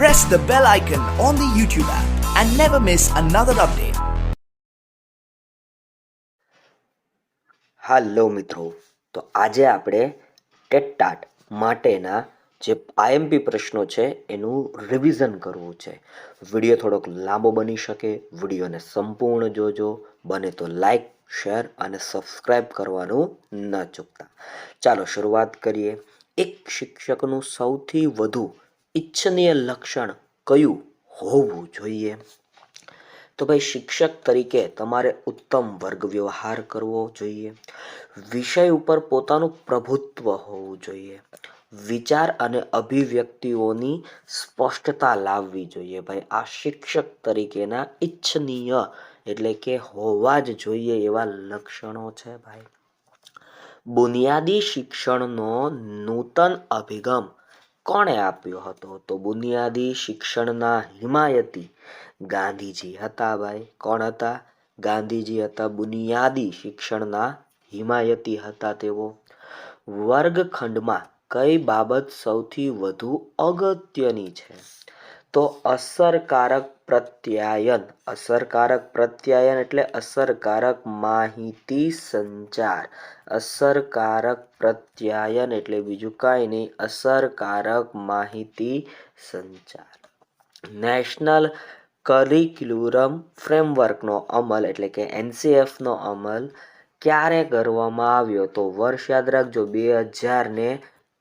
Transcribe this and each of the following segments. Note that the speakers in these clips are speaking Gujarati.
press the bell icon on the YouTube app and never miss another update. હાલો મિત્રો. તો આજે આપણે ટેટટાટ માટેના જે આઈએમપી પ્રશ્નો છે, એનું રિવિઝન કરવું છે. વીડિયો થોડોક લાંબો બની શકે, વિડીયોને સંપૂર્ણ જોજો. બને તો લાઈક શેર અને સબસ્ક્રાઈબ કરવાનું ન ચૂકતા. ચાલો શરૂઆત કરીએ. એક શિક્ષકનું સૌથી વધુ ઈચ્છનીય લક્ષણ કયું હોવું જોઈએ? તો ભાઈ શિક્ષક તરીકે તમારે ઉત્તમ વર્ગ વ્યવહાર કરવો જોઈએ. વિષય ઉપર પોતાનું પ્રભુત્વ હોવું જોઈએ. વિચાર અને અભિવ્યક્તિઓની સ્પષ્ટતા લાવવી જોઈએ. ભાઈ, આ શિક્ષક તરીકેના ઈચ્છનીય એટલે કે હોવા જ જોઈએ એવા લક્ષણો છે ભાઈ. બુનિયાદી શિક્ષણનો નૂતન અભિગમ કોણે આપ્યો હતો? તો બુનિયાદી શિક્ષણના હિમાયતી ગાંધીજી હતા ભાઈ. કોણ હતા? ગાંધીજી હતા, બુનિયાદી શિક્ષણના હિમાયતી હતા તેઓ. વર્ગખંડમાં કઈ બાબત સૌથી વધુ અગત્યની છે? તો અસરકારક પ્રત્યાયન, અસરકારક પ્રત્યાયન એટલે અસરકારક માહિતી સંચાર. અસરકારક પ્રત્યાયન એટલે બીજું કાંઈ નહીં, અસરકારક માહિતી સંચાર. નેશનલ કરિક્યુલમ ફ્રેમવર્કનો અમલ એટલે કે એનસીએફનો અમલ ક્યારે કરવામાં આવ્યો? તો વર્ષ યાદ રાખજો, બે હજાર ને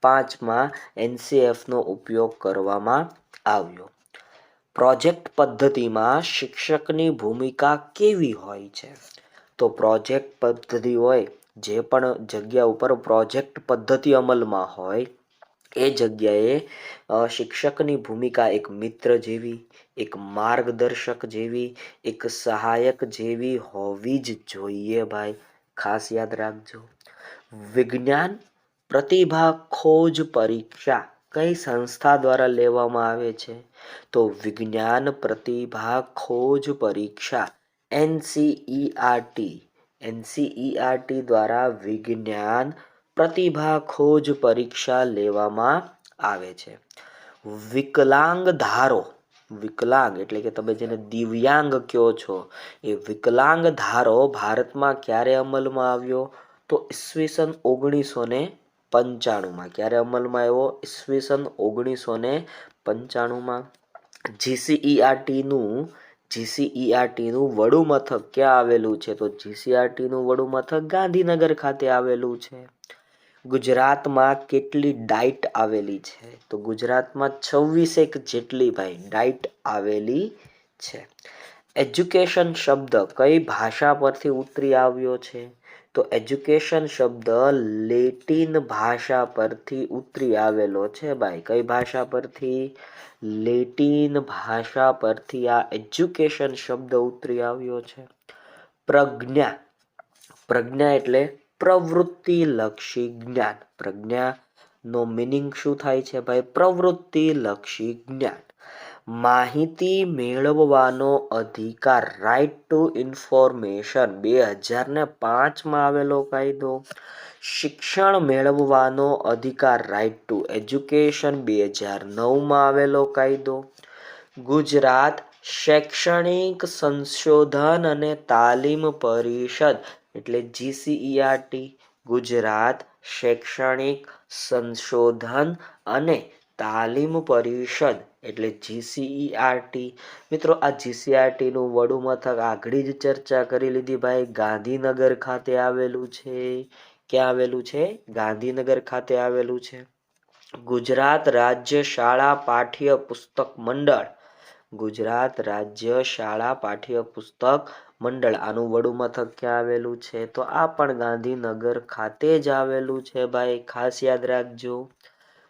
પાંચમાં એનસીએફનો ઉપયોગ કરવામાં આવ્યો. પ્રોજેક્ટ પદ્ધતિમાં શિક્ષકની ભૂમિકા કેવી હોય છે? તો પ્રોજેક્ટ પદ્ધતિ હોય, જે પણ જગ્યા ઉપર પ્રોજેક્ટ પદ્ધતિ અમલમાં હોય, એ જગ્યાએ શિક્ષકની ભૂમિકા એક મિત્ર જેવી, એક માર્ગદર્શક જેવી, એક સહાયક જેવી હોવી જ જોઈએ ભાઈ. ખાસ યાદ રાખજો. વિજ્ઞાન પ્રતિભા ખોજ પરીક્ષા. કઈ સંસ્થા દ્વારા લેવામાં આવે છે? તો વિજ્ઞાન પ્રતિભા ખોજ પરીક્ષા, એનસીઈઆરટી. એનસીઈઆરટી દ્વારા વિજ્ઞાન પ્રતિભા ખોજ પરીક્ષા લેવામાં આવે છે. વિકલાંગ ધારો, વિકલાંગ એટલે કે તમે જેને દિવ્યાંગ કહો છો, એ વિકલાંગ ધારો ભારતમાં ક્યારે અમલમાં આવ્યો? તો ઈસવીસન ઓગણીસો ને પંચાણુંમાં. ક્યારે અમલમાં આવ્યો? ઈસવીસન ઓગણીસો ને પંચાણુંમાં. જીસીઈઆરટીનું જીસીઈઆરટીનું વડું મથક ક્યાં આવેલું છે? તો જીસીઆરટીનું વડું મથક ગાંધીનગર ખાતે આવેલું છે. ગુજરાતમાં કેટલી ડાઇટ આવેલી છે? તો ગુજરાતમાં છવ્વીસેક જેટલી ભાઈ ડાઇટ આવેલી છે. એજ્યુકેશન શબ્દ કઈ ભાષા પરથી ઉતરી આવ્યો છે? તો એજ્યુકેશન શબ્દ લેટિન ભાષા પરથી ઉતરી આવેલો છે ભાઈ. કઈ ભાષા પરથી? લેટિન ભાષા પરથી આ એજ્યુકેશન શબ્દ ઉતરી આવ્યો છે. પ્રજ્ઞા. પ્રજ્ઞા એટલે પ્રવૃત્તિ લક્ષી જ્ઞાન. પ્રજ્ઞા નો મિનિંગ શું થાય છે ભાઈ? પ્રવૃત્તિ લક્ષી જ્ઞાન. માહિતી મેળવવાનો અધિકાર રાઇટ ટુ ઇન્ફોર્મેશન બે હજાર ને પાંચમાં આવેલો કાયદો. શિક્ષણ મેળવવાનો અધિકાર રાઇટ ટુ એજ્યુકેશન બે હજાર નવમાં આવેલો કાયદો. ગુજરાત શૈક્ષણિક સંશોધન અને તાલીમ પરિષદ, એટલે જીસીઈઆરટી ગુજરાત શૈક્ષણિક સંશોધન અને તાલીમ પરિષદ. એટલે જીસીઈઆરટી મિત્રો, આ જીસીઆરટીનું વડું મથક આગળ જ ચર્ચા કરી લીધી ભાઈ. ગાંધીનગર ખાતે આવેલું છે. ક્યાં આવેલું છે? ગાંધીનગર ખાતે આવેલું છે. ગુજરાત રાજ્ય શાળા પાઠ્ય પુસ્તક મંડળ. ગુજરાત રાજ્ય શાળા પાઠ્ય પુસ્તક મંડળ. આનું વડું મથક ક્યાં આવેલું છે? તો આ પણ ગાંધીનગર ખાતે જ આવેલું છે ભાઈ. ખાસ યાદ રાખજો.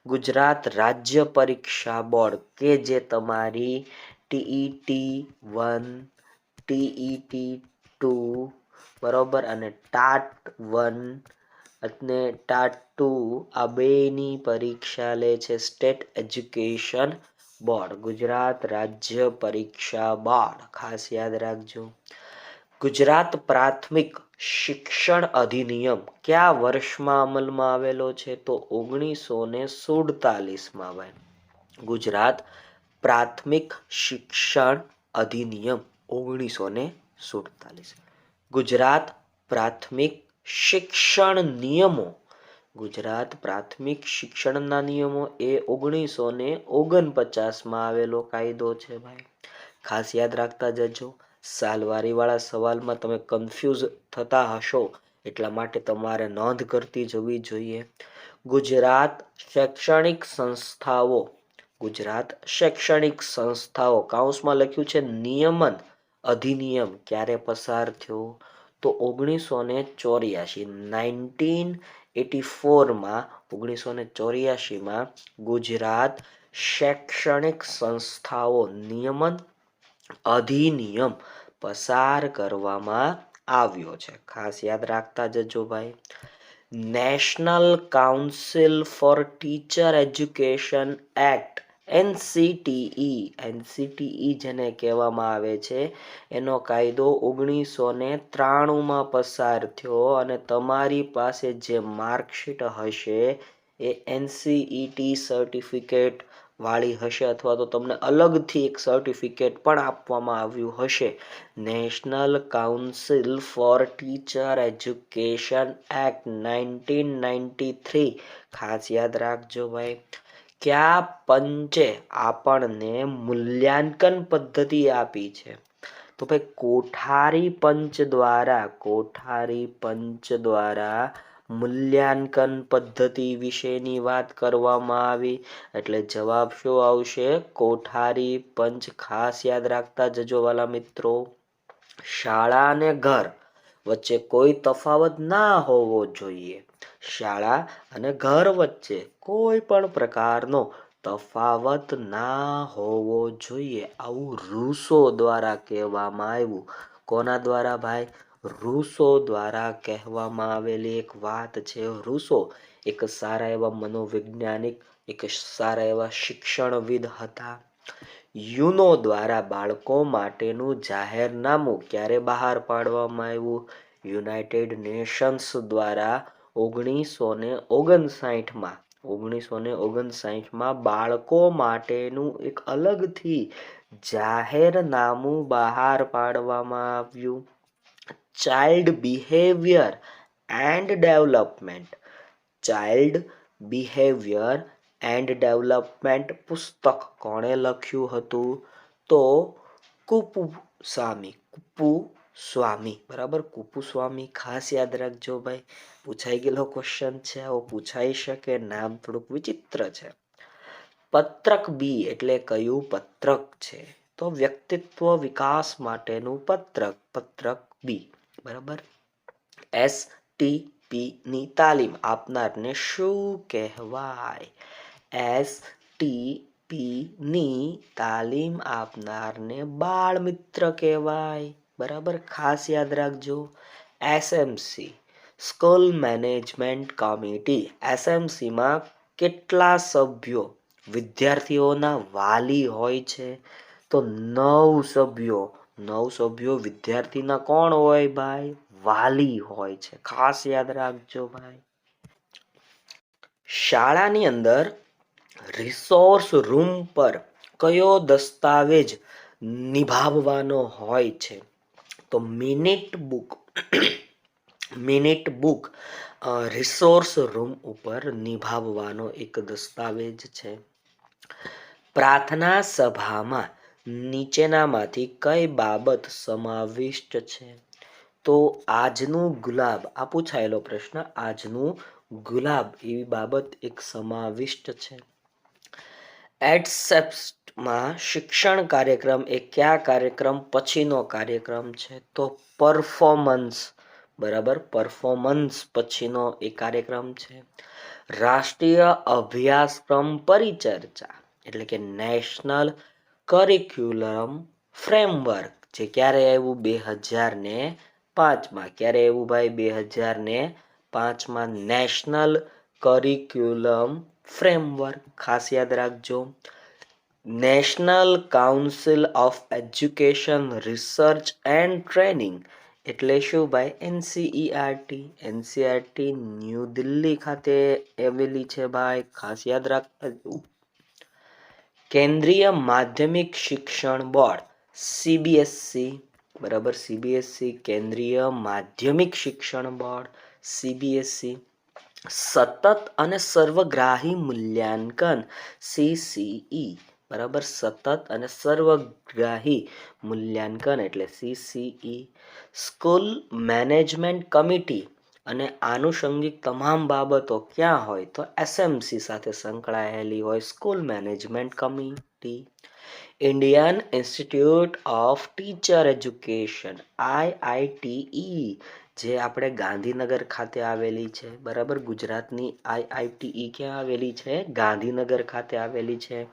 ગુજરાત રાજ્ય પરીક્ષા બોર્ડ કે જે તમારી ટીઈટી વન, ટીઈટી ટુ, બરોબર? અને ટાટ વન અને ટાટ ટુ આ બેની પરીક્ષા લે છે સ્ટેટ એજ્યુકેશન બોર્ડ, ગુજરાત રાજ્ય પરીક્ષા બોર્ડ. ખાસ યાદ રાખજો. ગુજરાત પ્રાથમિક શિક્ષણ અધિનિયમ કયા વર્ષમાં અમલમાં આવેલો છે? તો ઓગણીસો ને સુડતાલીસમાં ભાઈ. ગુજરાત પ્રાથમિક શિક્ષણ અધિનિયમ ઓગણીસો ને સુડતાલીસ. ગુજરાત પ્રાથમિક શિક્ષણ નિયમો. ગુજરાત પ્રાથમિક શિક્ષણના નિયમો એ ઓગણીસો ને ઓગણપચાસમાં આવેલો કાયદો છે ભાઈ. ખાસ યાદ રાખતા જજો. સાલવારીવાળા સવાલમાં તમે કન્ફ્યુઝ થતા હશો, એટલા માટે તમારે નોંધ કરતી જવી જોઈએ. ગુજરાત શૈક્ષણિક સંસ્થાઓ, ગુજરાત શૈક્ષણિક સંસ્થાઓ કાઉન્સમાં લખ્યું છે, નિયમન અધિનિયમ ક્યારે પસાર થયો? તો ઓગણીસો ને ચોર્યાસી, નાઇન્ટીન એટી ફોરમાં, ઓગણીસો ને ચોર્યાસીમાં ગુજરાત શૈક્ષણિક સંસ્થાઓ, નિયમન અધિનિયમ પસાર કરવામાં આવ્યો છે. ખાસ યાદ રાખતા જજો ભાઈ. National council for teacher education act, NCTE. NCTE જેને કહેવામાં આવે છે, એનો કાયદો ઓગણીસો ને ત્રાણુંમાં પસાર થયો અને તમારી પાસે જે માર્કશીટ હશે એ એનસીઈટી સર્ટિફિકેટ વાળી હશે અથવા તો તમને અલગથી એક સર્ટિફિકેટ પણ આપવામાં આવ્યું હશે. National council for teacher education act nineteen ninety three ખાસ યાદ રાખજો ભાઈ. કયા પંચે આપણને મૂલ્યાંકન પદ્ધતિ આપી છે? તો ભાઈ, કોઠારી પંચ દ્વારા, કોઠારી પંચ દ્વારા મૂલ્યાંકન પદ્ધતિ વિશેની વાત કરવામાં આવી. એટલે જવાબ શું આવશે? કોઠારી પંચ ખાસ યાદ રાખતા જજો વાલા મિત્રો. શાળા અને ઘર વચ્ચે કોઈ તફાવત ના હોવો જોઈએ. શાળા અને ઘર વચ્ચે કોઈ પણ પ્રકારનો તફાવત ના હોવો જોઈએ. આવું રૂસો દ્વારા કહેવામાં આવ્યું. કોના દ્વારા ભાઈ? રૂસો દ્વારા કહેવામાં આવેલી એક વાત છે. રૂસો એક સારા એવા મનોવૈજ્ઞાનિક, એક સારા એવા શિક્ષણવિદ હતા. યુનો દ્વારા બાળકો માટેનું જાહેરનામું ક્યારે બહાર પાડવામાં આવ્યું? યુનાઇટેડ નેશન્સ દ્વારા ઓગણીસો ને ઓગણસાઠમાં, ઓગણીસો ને ઓગણસાઠમાં બાળકો માટેનું એક અલગથી જાહેરનામું બહાર પાડવામાં આવ્યું. Child behaviour and development child behaviour and development પુસ્તક કોણે લખ્યું હતું? તો કુપુ સ્વામી કુપુ સ્વામી. બરાબર? કુપુ સ્વામી ખાસ યાદ રાખજો ભાઈ. પૂછાઈ ગયેલો ક્વેશ્ચન છે. આવો પૂછાઈ શકે. નામ થોડુંક વિચિત્ર છે. પત્રક બી એટલે કયું પત્રક છે? તો વ્યક્તિત્વ વિકાસ માટેનું પત્રક પત્રક બી. બરાબર? એસ ટી પી ની તાલીમ આપનારને શું કહેવાય? એસ ટી પી ની તાલીમ આપનારને બાળ મિત્ર કહેવાય. બરાબર? ખાસ યાદ રાખજો. એસએમસી સ્કૂલ મેનેજમેન્ટ કમિટી એસએમસીમાં કેટલા સભ્યો? વિદ્યાર્થીઓના વાલી હોય છે. તો નવ સભ્યો નવ સભ્યો વિદ્યાર્થીના કોણ હોય ભાઈ? વાલી હોય છે. ખાસ યાદ રાખજો ભાઈ. શાળાની અંદર રિસોર્સ રૂમ પર કયો દસ્તાવેજ નિભાવવાનો હોય છે? તો minute book minute book resource room ઉપર નિભાવવાનો એક દસ્તાવેજ છે. પ્રાર્થના સભામાં નીચેનામાંથી કઈ બાબત સમાવિષ્ટ છે? તો આજનું ગુલાબ, આ પૂછાયેલો પ્રશ્ન, આજનું ગુલાબ એવી બાબત એક સમાવિષ્ટ છે. એડસેપ્ટમાં શિક્ષણ કાર્યક્રમ એ કયા કાર્યક્રમ પછીનો કાર્યક્રમ છે? તો પરફોર્મન્સ, બરાબર? પરફોર્મન્સ પછીનો એ કાર્યક્રમ છે. રાષ્ટ્રીય અભ્યાસક્રમ પરિચર્ચા, એટલે કે નેશનલ કરિક્યુલમ ફ્રેમવર્ક જે ક્યારે આવ્યું? બે હજાર ને પાંચમાં ક્યારે આવ્યું ભાઈ? બે હજાર ને પાંચમાં નેશનલ કરિક્યુલમ ફ્રેમવર્ક ખાસ યાદ રાખજો. National council of education research and training એટલે શું ભાઈ? એનસીઈઆરટી એનસીઆરટી ન્યૂ દિલ્હી ખાતે આવેલી છે ભાઈ. ખાસ યાદ રાખતા કેન્દ્રીય માધ્યમિક શિક્ષણ બોર્ડ સીબીએસસી બરાબર? સીબીએસસી કેન્દ્રીય માધ્યમિક શિક્ષણ બોર્ડ સીબીએસસી સતત અને સર્વગ્રાહી મૂલ્યાંકન સીસીઈ બરાબર? સતત અને સર્વગ્રાહી મૂલ્યાંકન એટલે સીસીઈ સ્કૂલ મેનેજમેન્ટ કમિટી અને આનુષંગિક તમામ બાબતો ક્યાં હોય તો એસએમસી સાથે સંકળાયેલી હોય school management committee. Indian institute of teacher education IITE જે આપણે ગાંધીનગર ખાતે આવેલી છે. બરાબર? ગુજરાતની આઈઆઈટીઈ ક્યાં આવેલી છે? ગાંધીનગર ખાતે આવેલી છે.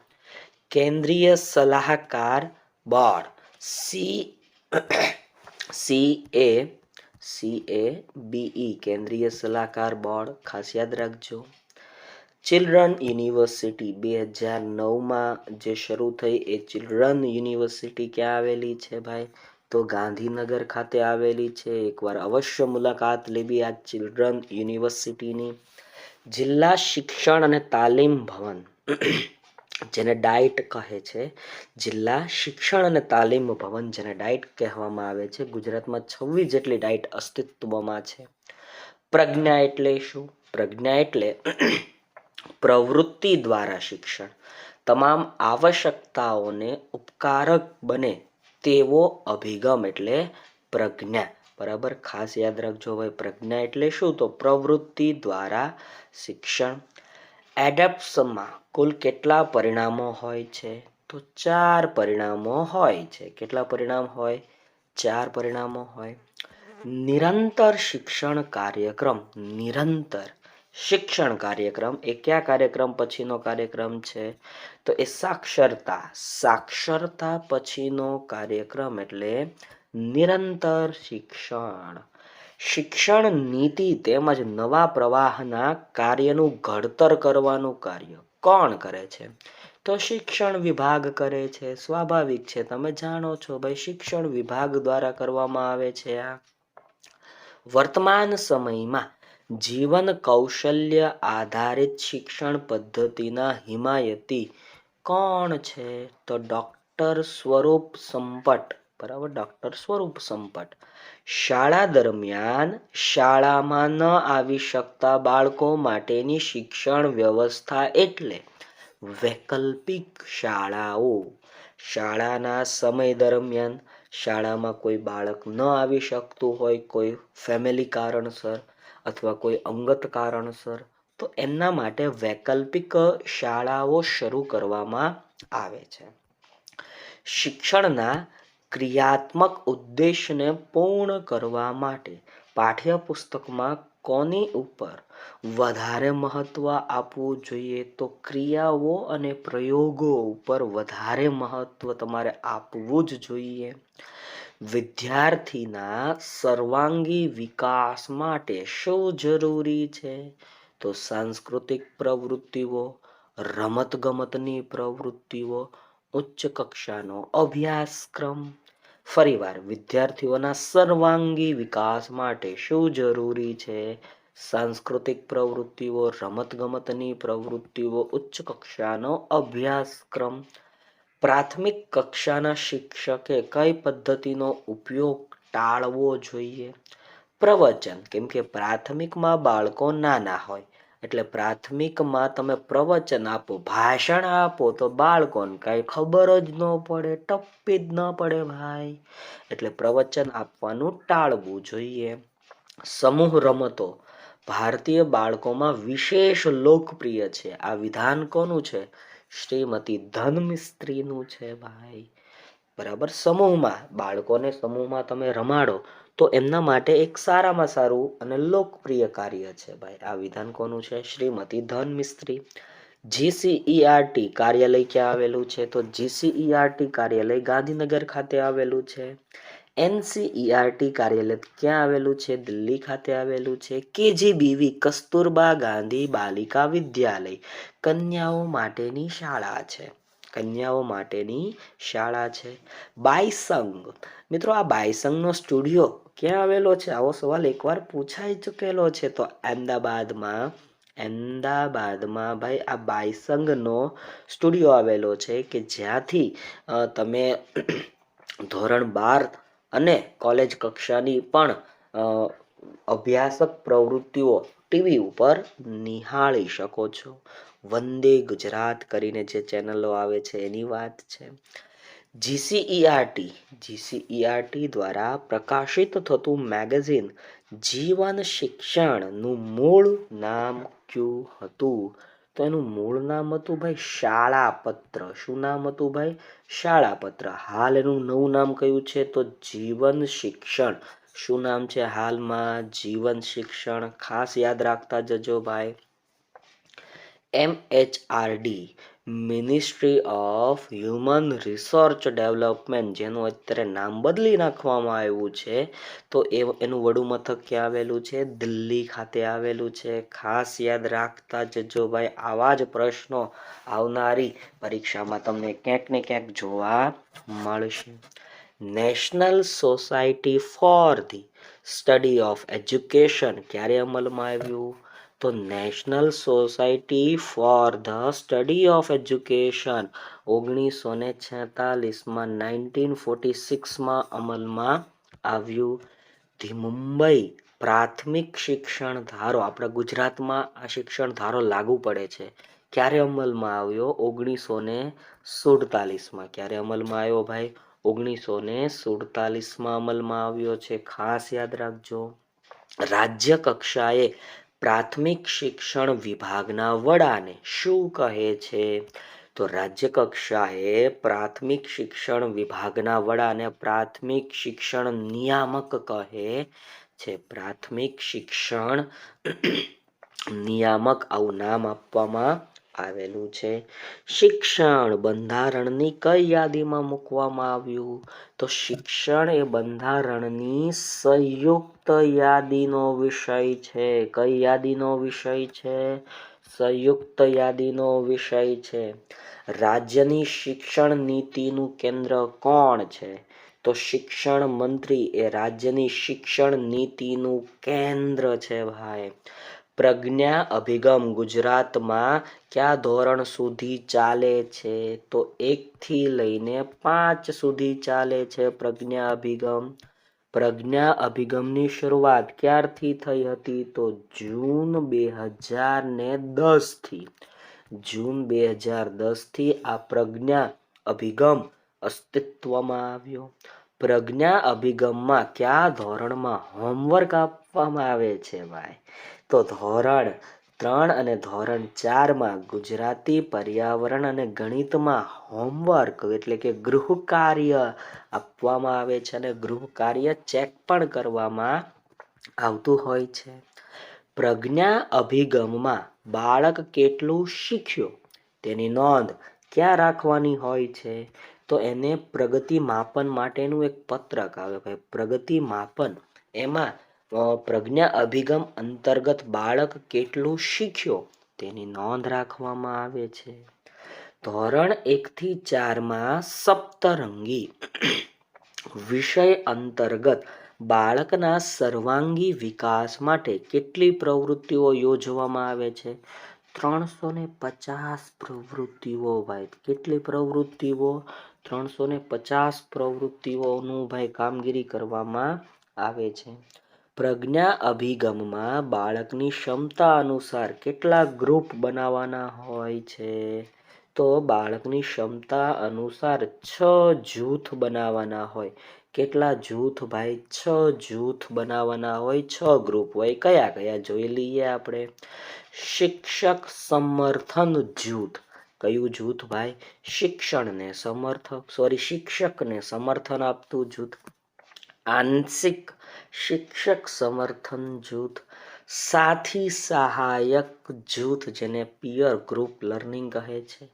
કેન્દ્રીય સલાહકાર board, C C A C A BE કેન્દ્રીય સલાહકાર બોર્ડ, ખાસ યાદ રાખજો. ચિલ્ડ્રન યુનિવર્સિટી બે હજાર નવમાં જે શરૂ થઈ, એ ચિલ્ડ્રન યુનિવર્સિટી ક્યાં આવેલી છે ભાઈ? તો ગાંધીનગર ખાતે આવેલી છે. એકવાર અવશ્ય મુલાકાત લેવી આ ચિલ્ડ્રન યુનિવર્સિટીની જિલ્લા શિક્ષણ અને તાલીમ ભવન. જેને ડાયટ કહે છે. જિલ્લા શિક્ષણ અને તાલીમ ભવન, જેને ડાઇટ કહેવામાં આવે છે. ગુજરાતમાં છવ્વીસ જેટલી ડાયટ અસ્તિત્વમાં છે. પ્રજ્ઞા એટલે શું? પ્રજ્ઞા એટલે પ્રવૃત્તિ દ્વારા શિક્ષણ. તમામ આવશ્યકતાઓને ઉપકારક બને તેવો અભિગમ એટલે પ્રજ્ઞા. બરાબર? ખાસ યાદ રાખજો હવે. પ્રજ્ઞા એટલે શું? તો પ્રવૃત્તિ દ્વારા શિક્ષણ એડેપ્સમાં કુલ કેટલા પરિણામો હોય છે? તો ચાર પરિણામો હોય છે. કેટલા પરિણામ હોય? ચાર પરિણામો હોય. નિરંતર શિક્ષણ કાર્યક્રમ, નિરંતર શિક્ષણ કાર્યક્રમ એ કયા કાર્યક્રમ પછીનો કાર્યક્રમ છે? તો એ સાક્ષરતા સાક્ષરતા પછીનો કાર્યક્રમ એટલે નિરંતર શિક્ષણ. શિક્ષણ નીતિ તેમજ નવા પ્રવાહના કાર્યનું ઘડતર કરવાનું કાર્ય કોણ કરે છે? તો શિક્ષણ વિભાગ કરે છે. સ્વાભાવિક છે. તમે જાણો છો ભાઈ, શિક્ષણ વિભાગ દ્વારા કરવામાં આવે છે આ. વર્તમાન સમયમાં જીવન કૌશલ્ય આધારિત શિક્ષણ પદ્ધતિના હિમાયતી કોણ છે? તો ડૉક્ટર સ્વરૂપ સંપટ. બરાબર ડૉક્ટર સ્વરૂપ સંપટ. શાળા દરમિયાન શાળામાં ન આવી શકતા બાળકો માટેની શિક્ષણ વ્યવસ્થા એટલે વૈકલ્પિક શાળાઓ. શાળાના સમય દરમિયાન શાળામાં કોઈ બાળક ન આવી શકતું હોય, કોઈ ફેમિલી કારણસર અથવા કોઈ અંગત કારણસર, તો એમના માટે વૈકલ્પિક શાળાઓ શરૂ કરવામાં આવે છે. શિક્ષણના ક્રિયાત્મક ઉદ્દેશને પૂર્ણ કરવા માટે પાઠ્યપુસ્તકમાં કોની ઉપર વધારે મહત્વ આપવું જોઈએ? તો ક્રિયાઓ અને પ્રયોગો ઉપર વધારે મહત્વ તમારે આપવું જ જોઈએ. વિદ્યાર્થીના સર્વાંગી વિકાસ માટે શું જરૂરી છે? તો સાંસ્કૃતિક પ્રવૃત્તિઓ, રમતગમતની પ્રવૃત્તિઓ ઉચ્ચ કક્ષાનો અભ્યાસક્રમ. ફરીવાર, વિદ્યાર્થીઓના સર્વાંગી વિકાસ માટે શું જરૂરી છે? સાંસ્કૃતિક પ્રવૃત્તિઓ, રમતગમતની પ્રવૃત્તિઓ, ઉચ્ચ કક્ષાનો અભ્યાસક્રમ. પ્રાથમિક કક્ષાના શિક્ષકે કઈ પદ્ધતિનો ઉપયોગ ટાળવો જોઈએ? પ્રવચન, કેમ કે પ્રાથમિકમાં બાળકો નાના હોય એટલે પ્રાથમિકમાં તમે પ્રવચન આપો, ભાષણ આપો, તો બાળકોને કાંઈ ખબર જ ન પડે, ટપ્પી જ ન પડે ભાઈ. એટલે પ્રવચન આપવાનું ટાળવું જોઈએ. સમૂહ રમતો. ભારતીય બાળકોમાં વિશેષ લોકપ્રિય છે. આ વિધાન કોનું છે? શ્રીમતી ધનમિસ્ત્રીનું છે ભાઈ. બરાબર? સમૂહમાં. બાળકોને સમૂહમાં તમે રમાડો. તો એમના માટે એક સારામાં સારું અને લોકપ્રિય કાર્ય છે ભાઈ. આ વિધાન કોનું છે? શ્રીમતી ધન મિસ્ત્રી. જીસીઈઆરટી કાર્યાલય ક્યાં આવેલું છે? તો જીસીઈઆરટી કાર્યાલય ગાંધીનગર ખાતે આવેલું છે. એનસીઈઆરટી કાર્યાલય ક્યાં આવેલું છે? દિલ્હી ખાતે આવેલું છે. કેજીબીવી કસ્તુરબા ગાંધી બાલિકા વિદ્યાલય કન્યાઓ માટેની શાળા છે. કન્યાઓ માટેની શાળા છે. બાયસંગ. મિત્રો, આ બાયસંગનો સ્ટુડિયો ક્યાં આવેલો છે? આવો સવાલ એકવાર પૂછાઈ ચૂકેલો છે. તો અમદાવાદમાં અમદાવાદમાં ભાઈ આ બાયસંગનો સ્ટુડિયો આવેલો છે કે જ્યાંથી તમે ધોરણ બાર અને કોલેજ કક્ષાની પણ અભ્યાસક પ્રવૃત્તિઓ ટીવી ઉપર નિહાળી શકો છો. વંદે ગુજરાત કરીને જે ચેનલો આવે છે, એની વાત છે. જીસીઈઆરટી જીસીઈઆરટી દ્વારા પ્રકાશિત થતું મેગેઝિન જીવન શિક્ષણનું મૂળ નામ કયું હતું? તો એનું મૂળ નામ હતું ભાઈ શાળાપત્ર. શું નામ હતું ભાઈ? શાળાપત્ર. હાલ એનું નવું નામ કયું છે? તો જીવન શિક્ષણ. શું નામ છે હાલમાં? જીવન શિક્ષણ ખાસ યાદ રાખતા જજો ભાઈ. M H R D ministry of human research development જેનું અત્યારે નામ બદલી નાખવામાં આવ્યું છે. તો એ એનું વડું મથક ક્યાં આવેલું છે? દિલ્હી ખાતે આવેલું છે. ખાસ યાદ રાખતા જજો ભાઈ, આવા જ પ્રશ્નો આવનારી પરીક્ષામાં તમને ક્યાંક ને ક્યાંક જોવા મળશે. National society for the study of education ક્યારે અમલમાં આવ્યું? તો national society for the study of education ઓગણીસો ને છેતાલીસમાં નાઇન્ટીન ફોર્ટી સિક્સમાં અમલમાં આવ્યું ધી મુંબઈ પ્રાથમિક શિક્ષણ ધારો આપણા ગુજરાતમાં આ શિક્ષણ ધારો લાગુ પડે છે. ક્યારે અમલમાં આવ્યો? ઓગણીસો ને સુડતાલીસમાં. ક્યારે અમલમાં આવ્યો ભાઈ? ઓગણીસો ને સુડતાલીસમાં અમલમાં આવ્યો છે. ખાસ યાદ રાખજો. રાજ્ય કક્ષાએ પ્રાથમિક શિક્ષણ વિભાગના વડાને શું કહે છે? તો રાજ્ય કક્ષાએ પ્રાથમિક શિક્ષણ વિભાગના વડાને પ્રાથમિક શિક્ષણ નિયામક કહે છે. પ્રાથમિક શિક્ષણ નિયામક આવું નામ આપવામાં આવેલું છે. શિક્ષણ બંધારણની કઈ યાદીમાં મૂકવામાં આવ્યું? તો શિક્ષણ એ બંધારણની સંયુક્ત યાદીનો વિષય છે. કઈ યાદીનો વિષય છે? સંયુક્ત યાદીનો વિષય છે. રાજ્યની શિક્ષણ નીતિનું કેન્દ્ર કોણ છે? તો શિક્ષણ મંત્રી એ રાજ્યની શિક્ષણ નીતિનું કેન્દ્ર છે ભાઈ. પ્રજ્ઞા અભિગમ ગુજરાતમાં કયા ધોરણ સુધી ચાલે છે? તો એકથી લઈને પાંચ સુધી ચાલે છે પ્રજ્ઞા અભિગમ. પ્રજ્ઞા અભિગમની શરૂઆત ક્યારથી થઈ હતી? તો જૂન બે હજાર ને દસથી. જૂન બે હજાર દસથી આ પ્રજ્ઞા અભિગમ અસ્તિત્વમાં આવ્યો. પ્રજ્ઞા અભિગમમાં કયા ધોરણમાં હોમવર્ક આપવામાં આવે છે ભાઈ? તો ધોરણ ત્રણ અને ધોરણ ચારમાં ગુજરાતી પર્યાવરણ અને ગણિતમાં હોમવર્ક એટલે કે ગૃહ કાર્ય આપવામાં આવે છે અને ગૃહ કાર્ય ચેક પણ કરવામાં આવતું હોય છે. પ્રજ્ઞા અભિગમમાં બાળક કેટલું શીખ્યો તેની નોંધ ક્યાં રાખવાની હોય છે? તો એને પ્રગતિ માપન માટેનું એક પત્રક આવે. ભાઈ, પ્રગતિ માપન, એમાં પ્રજ્ઞા અભિગમ અંતર્ગત બાળક કેટલું શીખ્યો તેની નોંધ રાખવામાં આવે છે. ધોરણ એકથી ચારમાં સપ્તરંગી. વિષય અંતર્ગત બાળકના સર્વાંગી વિકાસ માટે કેટલી પ્રવૃત્તિઓ યોજવામાં આવે છે? ત્રણસો ને પચાસ પ્રવૃત્તિઓ ભાઈ. કેટલી પ્રવૃત્તિઓ? ત્રણસો ને પચાસ પ્રવૃત્તિઓનું ભાઈ કામગીરી કરવામાં આવે છે. પ્રજ્ઞા અભિગમમાં બાળકની ક્ષમતા અનુસાર કેટલા ગ્રુપ બનાવવાના હોય છે? તો બાળકની ક્ષમતા અનુસાર છ જૂથ બનાવવાના હોય. કેટલા જૂથ ભાઈ? છ જૂથ બનાવવાના હોય. છ ગ્રુપ હોય. કયા કયા? જોઈ લઈએ આપણે. શિક્ષક સમર્થન જૂથ. કયું જૂથ ભાઈ? શિક્ષણને સમર્થક સોરી શિક્ષકને સમર્થન આપતું જૂથ. આંશિક શિક્ષક સમર્થન જૂથ, સાથી સહાયક જૂથ જેને પિયર ગ્રુપ લર્નિંગ કહે છે.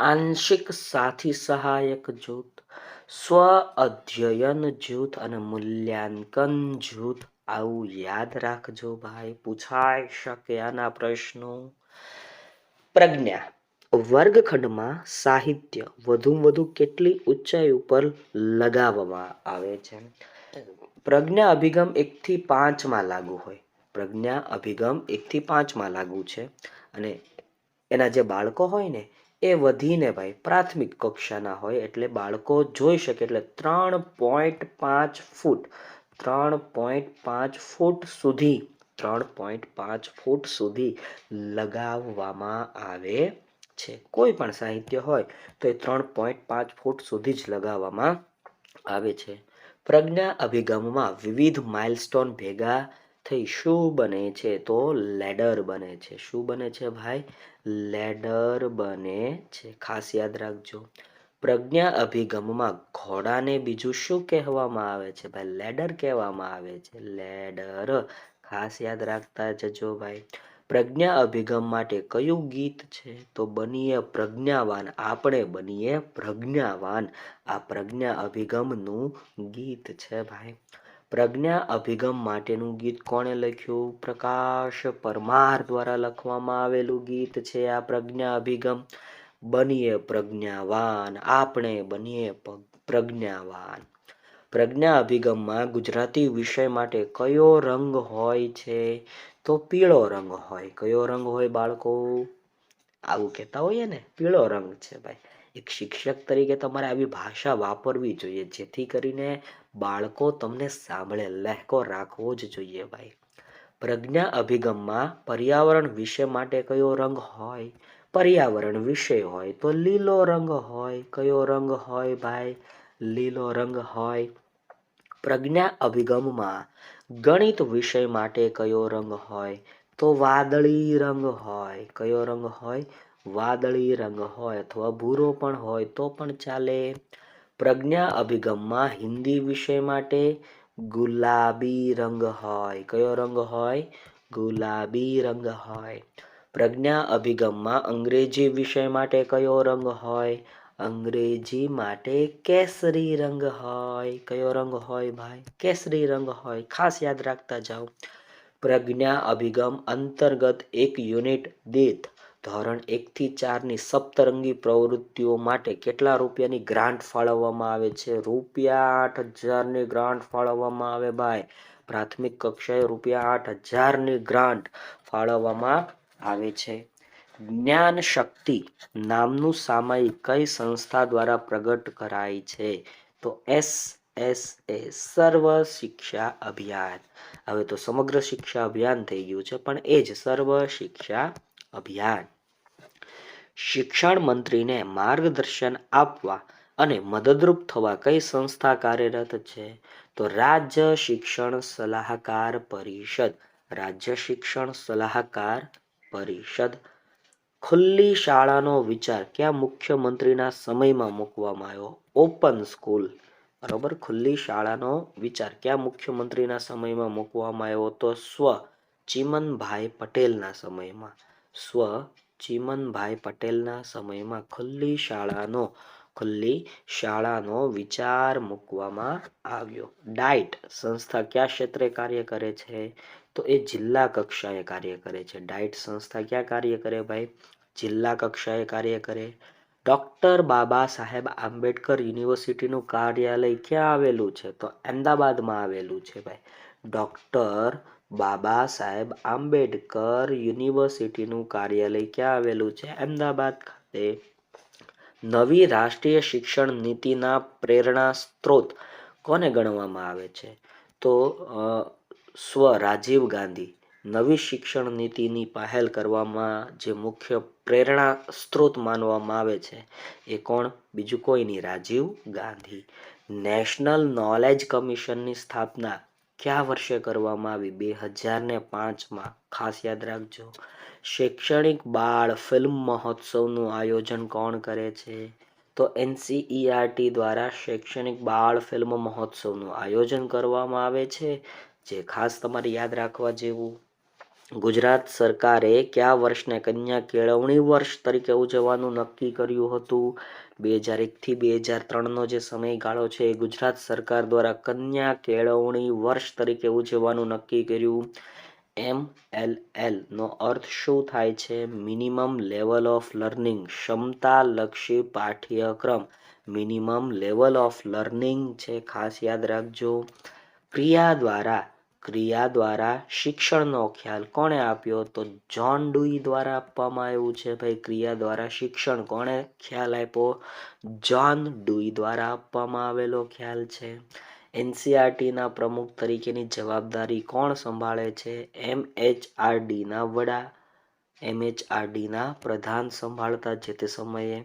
આંશિક સાથી સહાયક જૂથ, સ્વ અધ્યયન જૂથ અને મૂલ્યાંકન જૂથ આવું યાદ રાખજો ભાઈ, પૂછાઈ શકે આના પ્રશ્નો. પ્રજ્ઞા, વર્ગખંડમાં સાહિત્ય વધુમાં વધુ કેટલી ઊંચાઈ ઉપર લગાવવામાં આવે છે? પ્રજ્ઞા અભિગમ એકથી પાંચમાં લાગુ હોય. પ્રજ્ઞા અભિગમ એકથી પાંચમાં લાગુ છે. અને એના જે બાળકો હોય ને, એ વધીને ભાઈ પ્રાથમિક કક્ષાના હોય એટલે બાળકો જોઈ શકે એટલે ત્રણ પોઈન્ટ પાંચ ફૂટ, ત્રણ પોઈન્ટ પાંચ ફૂટ સુધી, ત્રણ પોઈન્ટ પાંચ ફૂટ સુધી લગાવવામાં આવે છે. કોઈ પણ સાહિત્ય હોય તો એ ત્રણ પોઈન્ટ પાંચ ફૂટ સુધી જ લગાવવામાં આવે છે. પ્રજ્ઞા અભિગમમાં વિવિધ માઇલસ્ટોન ભેગા થઈ શું બને છે? તો લેડર બને છે. શું બને છે ભાઈ? લેડર બને છે. ખાસ યાદ રાખજો. પ્રજ્ઞા અભિગમમાં ઘોડાને બીજું શું કહેવામાં આવે છે ભાઈ? લેડર કહેવામાં આવે છે. લેડર. ખાસ યાદ રાખતા જજો ભાઈ. પ્રજ્ઞા અભિગમ માટે કયું ગીત છે? તો બનીએ પ્રજ્ઞાવાન. આપણે બનીએ પ્રજ્ઞાવાન. આ પ્રજ્ઞા અભિગમનું ગીત છે ભાઈ. પ્રજ્ઞા અભિગમ માટેનું ગીત કોણે લખ્યું? પ્રકાશ પરમાર દ્વારા લખવામાં આવેલું ગીત છે આ પ્રજ્ઞા અભિગમ. બનીએ પ્રજ્ઞાવાન. આપણે બનીએ પ્રજ્ઞાવાન. પ્રજ્ઞા અભિગમમાં ગુજરાતી વિષય માટે કયો રંગ હોય છે? તો પીળો રંગ હોય. કયો રંગ હોય બાળકો? આવું કહેતા હોઈએ ને. પીળો રંગ છે ભાઈ. એક શિક્ષક તરીકે તમારે આવી ભાષા વાપરવી જોઈએ. જેથી કરીને બાળકો તમને સાંભળે. લહેકો રાખવો જ જોઈએ ભાઈ. પ્રજ્ઞા અભિગમમાં પર્યાવરણ વિષય માટે કયો રંગ હોય? પર્યાવરણ વિષય હોય તો લીલો રંગ હોય. કયો રંગ હોય ભાઈ? લીલો રંગ હોય. પ્રજ્ઞા અભિગમમાં ગણિત વિષય માટે કયો રંગ હોય તો વાદળી રંગ હોય. કયો રંગ હોય? વાદળી રંગ હોય. અથવા ભૂરો પણ હોય તો પણ ચાલે. પ્રજ્ઞા અભિગમમાં હિન્દી વિષય માટે ગુલાબી રંગ હોય. કયો રંગ હોય? ગુલાબી રંગ હોય. પ્રજ્ઞા અભિગમમાં અંગ્રેજી વિષય માટે કયો રંગ હોય? અંગ્રેજી માટે કેસરી રંગ હોય. કયો રંગ હોય ભાઈ? કેસરી રંગ હોય. ખાસ યાદ રાખતા જાઓ. પ્રજ્ઞા અભિગમ અંતર્ગત એક યુનિટ દીઠ ધોરણ એકથી ચારની સપ્તરંગી પ્રવૃત્તિઓ માટે કેટલા રૂપિયાની ગ્રાન્ટ ફાળવવામાં આવે છે? રૂપિયા આઠ હજારની ગ્રાન્ટ ફાળવવામાં આવે ભાઈ. પ્રાથમિક કક્ષાએ રૂપિયા આઠ હજારની ગ્રાન્ટ ફાળવવામાં આવે છે. જ્ઞાન શક્તિ નામનું સામયિક કઈ સંસ્થા દ્વારા પ્રગટ કરાય છે? તો એસ એસ એ સર્વ શિક્ષા અભિયાન. હવે તો સમગ્ર શિક્ષા અભિયાન થઈ ગયું છે, પણ એ જ સર્વ શિક્ષા અભિયાન. શિક્ષણ મંત્રીને માર્ગદર્શન આપવા અને મદદરૂપ થવા કઈ સંસ્થા કાર્યરત છે? તો રાજ્ય શિક્ષણ સલાહકાર પરિષદ. રાજ્ય શિક્ષણ સલાહકાર પરિષદ. ખુલ્લી શાળાનો વિચાર ક્યાં મુખ્યમંત્રીના સમયમાં મૂકવામાં આવ્યો? ઓપન સ્કૂલ બરોબર? ખુલ્લી શાળાનો વિચાર ક્યાં મુખ્યમંત્રીના સમયમાં મૂકવામાં આવ્યો તો સ્વ ચીમનભાઈ પટેલના સમયમાં. સ્વ ચીમનભાઈ પટેલના સમયમાં ખુલ્લી શાળાનો ખુલ્લી શાળાનો વિચાર મૂકવામાં આવ્યો. ડાઇટ સંસ્થા કયા ક્ષેત્રે કાર્ય કરે છે? તો એ જિલ્લા કક્ષાએ કાર્ય કરે છે. ડાયટ સંસ્થા ક્યાં કાર્ય કરે ભાઈ? જિલ્લા કક્ષાએ કાર્ય કરે. ડૉક્ટર બાબા સાહેબ આંબેડકર યુનિવર્સિટીનું કાર્યાલય ક્યાં આવેલું છે? તો અમદાવાદમાં આવેલું છે ભાઈ. ડૉક્ટર બાબા સાહેબ આંબેડકર યુનિવર્સિટીનું કાર્યાલય ક્યાં આવેલું છે? અમદાવાદ ખાતે. નવી રાષ્ટ્રીય શિક્ષણ નીતિના પ્રેરણા સ્ત્રોત કોને ગણવામાં આવે છે? તો સ્વ રાજીવ ગાંધી નવી શિક્ષણ નીતિની પહેલ કરવામાં જે મુખ્ય પ્રેરણા સ્ત્રોત માનવામાં આવે છે, એ કોણ? બીજું કોઈ નહીં, રાજીવ ગાંધી. નેશનલ નોલેજ કમિશનની સ્થાપના કયા વર્ષે કરવામાં આવી? બે હજાર ને પાંચમાં. ખાસ યાદ રાખજો. શૈક્ષણિક બાળ ફિલ્મ મહોત્સવનું આયોજન કોણ કરે છે? તો એનસીઈઆરટી દ્વારા શૈક્ષણિક બાળ ફિલ્મ મહોત્સવનું આયોજન કરવામાં આવે છે. જે ખાસ તમારે યાદ રાખવા જેવું, ગુજરાત સરકારે કયા વર્ષને કન્યા કેળવણી વર્ષ તરીકે ઉજવવાનું નક્કી કર્યું હતું? બે હજાર એકથી બે હજાર ત્રણનો જે સમયગાળો છે, એ ગુજરાત સરકાર દ્વારા કન્યા કેળવણી વર્ષ તરીકે ઉજવવાનું નક્કી કર્યું. એમ એલ એલ નો અર્થ શું થાય છે? મિનિમમ લેવલ ઓફ લર્નિંગ, ક્ષમતા લક્ષી પાઠ્યક્રમ. મિનિમમ લેવલ ઓફ લર્નિંગ છે, ખાસ યાદ રાખજો. ક્રિયા દ્વારા ક્રિયા દ્વારા શિક્ષણનો ખ્યાલ કોણે આપ્યો? તો જોન ડુઈ દ્વારા આપવામાં આવ્યું છે ભાઈ. ક્રિયા દ્વારા શિક્ષણ કોણે ખ્યાલ આપ્યો? જોન ડુઈ દ્વારા આપવામાં આવેલો ખ્યાલ છે. એનસીઆરટીના પ્રમુખ તરીકેની જવાબદારી કોણ સંભાળે છે? એમ એચ આરડીના વડા. એમ એચ આરડીના પ્રધાન સંભાળતા જે તે સમયે.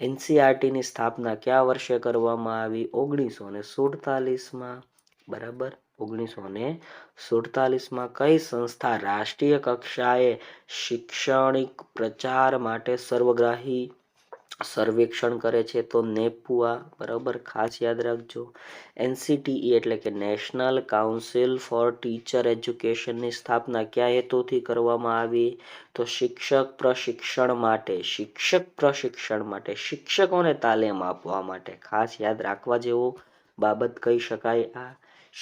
એનસીઆરટીની સ્થાપના કયા વર્ષે કરવામાં આવી? ઓગણીસો ને સુડતાલીસમાં. બરાબર? ઓગણીસો ને સુડતાલીસમાં કઈ સંસ્થા રાષ્ટ્રીય કક્ષાએ શૈક્ષણિક પ્રચાર માટે સર્વગ્રાહી સર્વેક્ષણ કરે છે? તો નેપુઆ, બરાબર? ખાસ યાદ રાખજો. એનસીટીઈ એટલે કે નેશનલ કાઉન્સિલ ફોર ટીચર એજ્યુકેશનની સ્થાપના કયા હેતુથી કરવામાં આવી? તો શિક્ષક પ્રશિક્ષણ માટે, શિક્ષક પ્રશિક્ષણ માટે, શિક્ષકોને તાલીમ આપવા માટે. ખાસ યાદ રાખવા જેવો બાબત કહી શકાય આ.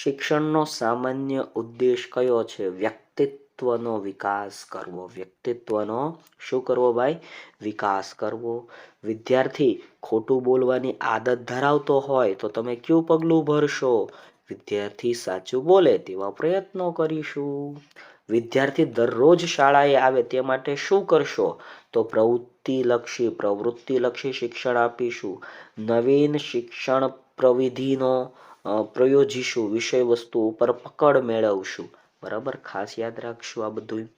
શિક્ષણનો સામાન્ય ઉદ્દેશ કયો છે? વ્યક્તિત્વનો વિકાસ કરવો. વ્યક્તિત્વનો શું કરવો ભાઈ? વિકાસ કરવો. વિદ્યાર્થી ખોટું બોલવાની આદત ધરાવતો હોય તો તમે કયું પગલું ભરશો? વિદ્યાર્થી સાચું બોલે તેવા પ્રયત્નો કરીશું. વિદ્યાર્થી દરરોજ શાળાએ આવે તે માટે શું કરશો? તો પ્રવૃત્તિલક્ષી પ્રવૃત્તિલક્ષી શિક્ષણ આપીશું. નવીન શિક્ષણ પ્રવિધિનો પ્રયોજીશું વિષય વસ્તુ ઉપર પકડ મેળવશું. બરાબર? ખાસ યાદ રાખશું આ બધું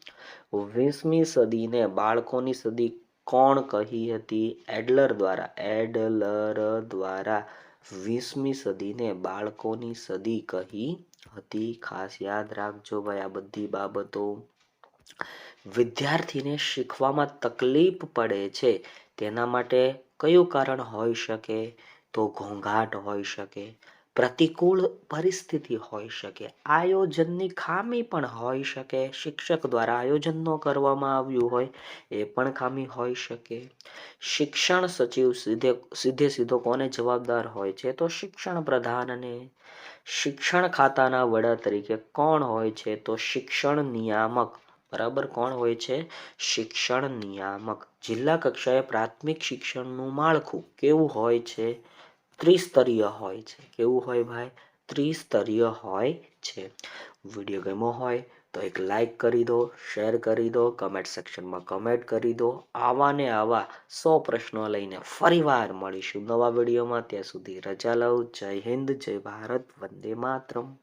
વીસમી સદીને બાળકોની સદી કોણ કહી હતી? એડલર દ્વારા. એડલર દ્વારા વીસમી સદીને બાળકોની સદી કહી હતી. ખાસ યાદ રાખજો ભાઈ આ બધી બાબતો. વિદ્યાર્થીને શીખવામાં તકલીફ પડે છે. તેના માટે કયું કારણ હોઈ શકે? તો ઘોંઘાટ હોઈ શકે. પ્રતિકૂળ પરિસ્થિતિ હોઈ શકે. આયોજનની ખામી પણ હોઈ શકે. શિક્ષક દ્વારા આયોજન ન કરવામાં આવ્યું હોય એ પણ ખામી હોઈ શકે. શિક્ષણ સચિવ સીધે સીધે સીધો કોને જવાબદાર હોય છે? તો શિક્ષણ પ્રધાનને. શિક્ષણ ખાતાના વડા તરીકે કોણ હોય છે? તો શિક્ષણ નિયામક. બરાબર કોણ હોય છે? શિક્ષણ નિયામક. જિલ્લા કક્ષાએ પ્રાથમિક શિક્ષણનું માળખું કેવું હોય છે? ત્રિસ્તરીય હોય છે. કેવું હોય ભાઈ? ત્રિસ્તરીય હોય છે. વીડિયો ગમ્યો હોય તો એક લાઈક કરી દો, શેર કરી દો, કમેન્ટ સેક્શનમાં કમેન્ટ કરી દો. આવા ને આવા સો પ્રશ્નો લઈને ફરીવાર મળીશું નવા વિડીયોમાં. ત્યાં સુધી રજા લઉં. જય હિન્દ, જય ભારત, વંદે માતરમ.